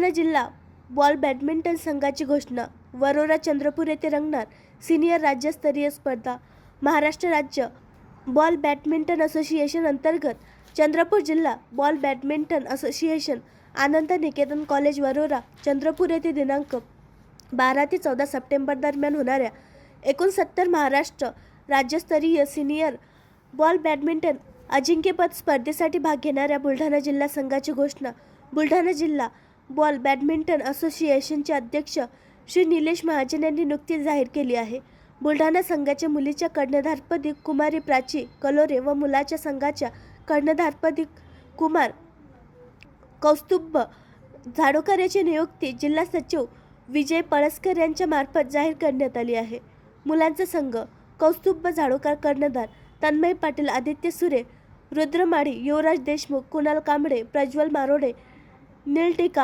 बुलढाणा जिल्हा ball badminton संघाची घोषणा. वरोरा चंद्रपूर येथे रंगणार सिनियर राज्यस्तरीय स्पर्धा. महाराष्ट्र राज्य बॉल बॅडमिंटन असोसिएशन अंतर्गत चंद्रपूर जिल्हा ball badminton association Anand Niketan college Warora Chandrapur येथे दिनांक बारा ते चौदा सप्टेंबर दरम्यान होणाऱ्या एकोणसत्तर महाराष्ट्र राज्यस्तरीय सिनियर बॉल बॅडमिंटन अजिंक्यपद स्पर्धेसाठी भाग घेणाऱ्या बुलढाणा जिल्हा संघाची घोषणा. बुलढाणा जिल्हा बॉल बॅडमिंटन असोसिएशनचे अध्यक्ष श्री निलेश महाजन यांनी नुकतीच जाहीर केली आहे. बुलढाणा संघाच्या मुलीच्या कर्णधारपदी कुमारी प्राची कलोरे व मुलाच्या संघाच्या कर्णधारपदी कुमार कौस्तुभ झाडोकर याची नियुक्ती जिल्हा सचिव विजय पळसकर यांच्या मार्फत जाहीर करण्यात आली आहे. मुलांचा संघ कौस्तुभ झाडोकर कर्णधार तन्मय पाटील आदित्य सुरे रुद्रमाळी युवराज देशमुख कुणाल कांबळे प्रज्वल मारोडे नील टिका